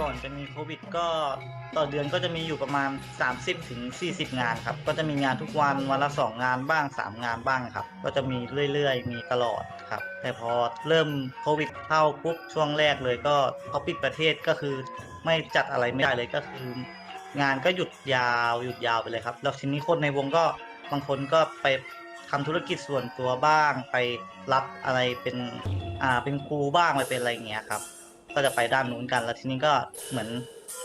ก่อนจะมีโควิดก็ต่อเดือนก็จะมีอยู่ประมาณ30ถึง40 งานครับ ก็จะมีงานทุกวันวันละ 2 งานบ้าง 3 งานบ้างครับ ก็จะมีเรื่อยๆ มีตลอดครับ แต่พอเริ่มโควิดเข้าปุ๊บช่วงแรกเลยก็เขาปิดประเทศก็คือไม่จัดอะไรไม่ได้เลยก็คือ งานก็หยุดยาวหยุดยาวไปเลยครับแล้วทีนี้คนในวงก็บางคนก็ไปทำธุรกิจส่วนตัวบ้างไปรับอะไรเป็นอ่าเป็นครูบ้างไปเป็นอะไรเงี้ยครับ ก็จะไปด้านนู้นกัน แล้วทีนี้ก็เหมือน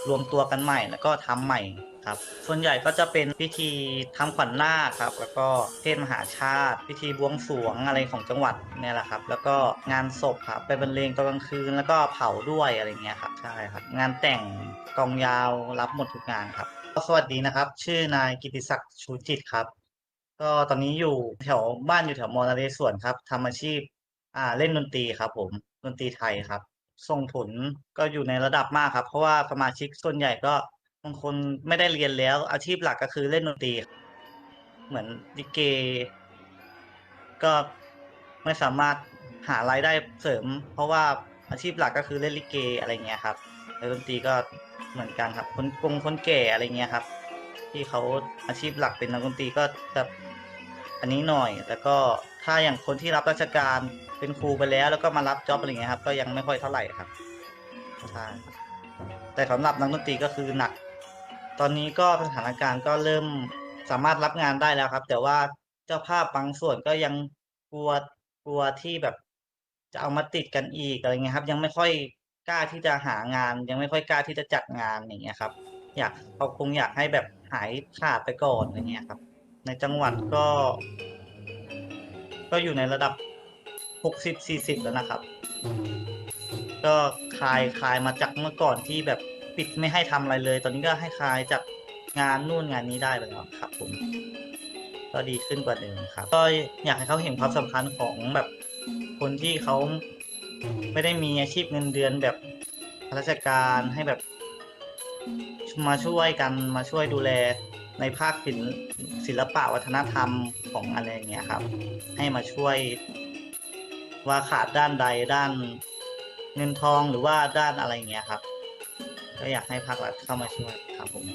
รวมตัวกันใหม่แล้วก็ทำใหม่ครับ ส่วนใหญ่ก็จะเป็นพิธีทำขวัญนาคครับ แล้วก็เทศมหาชาติ พิธีบวงสรวงอะไรของจังหวัดเนี่ยแหละครับ แล้วก็งานศพครับไปบรรเลงตอนกลางคืนแล้วก็เผาด้วยอะไรเงี้ยครับใช่ครับ งานแต่งกองยาวรับหมดทุกงานครับสวัสดีนะครับ ชื่อนายกิติศักดิ์ชูจิตครับ ก็ตอนนี้อยู่แถวบ้านอยู่แถวมอญนเรศวรครับทำอาชีพอ่าเล่นดนตรีครับ ผมดนตรีไทยครับ ส่งผลก็อยู่ในระดับมากครับ เพราะว่าสมาชิกส่วนใหญ่ก็บางคนไม่ได้เรียนแล้ว อาชีพหลักก็คือเล่นดนตรี เหมือนลิเก ก็ไม่สามารถหารายได้เสริม เพราะว่าอาชีพหลักก็คือเล่นลิเกอะไรเงี้ยครับแล้วดนตรีก็เหมือนกันครับ คนกงคนแก่อะไรเงี้ยครับ ที่เขาอาชีพหลักเป็นนักดนตรีก็จะอันนี้หน่อยแต่ก็ ถ้าอย่างคนที่รับราชการเป็นครูไปแล้ว แล้วก็มารับจ็อบอะไรเงี้ยครับก็ยังไม่ค่อยเท่าไหร่ครับใช่แต่สำหรับนักดนตรีก็คือหนัก ตอนนี้ก็สถานการณ์ก็เริ่มสามารถรับงานได้แล้วครับ แต่ว่าเจ้าภาพบางส่วนก็ยังกลัวกลัวที่แบบจะเอามาติดกันอีกอะไรเงี้ยครับ ยังไม่ค่อยกล้าที่จะหางาน ยังไม่ค่อยกล้าที่จะจัดงานอย่างเงี้ยครับ อยากเขาคงอยากให้แบบหายขาดไปก่อนอย่างเงี้ยครับ ในจังหวัดก็ ก็อยู่ในระดับหกสิบสี่สิบแล้วนะครับ ก็คลายคลายมาจากเมื่อก่อนที่แบบปิดไม่ให้ทำอะไรเลย ตอนนี้ก็ให้คลายจากงานนู่นงานนี้ได้ไปแล้วครับ ผม ก็ดีขึ้นกว่าเดิมครับ ก็อยากให้เขาเห็นความสำคัญของแบบคนที่เขาไม่ได้มีอาชีพเงินเดือนแบบข้าราชการให้แบบมาช่วยกันมาช่วยดูแลในภาคศิลปะวัฒนธรรมของอะไรอย่างเงี้ยครับ ให้มาช่วยว่าขาดด้านใดด้านเงินทองหรือว่าด้านอะไรอย่างเงี้ยครับ ก็อยากให้ภาครัฐเข้ามาช่วยครับผม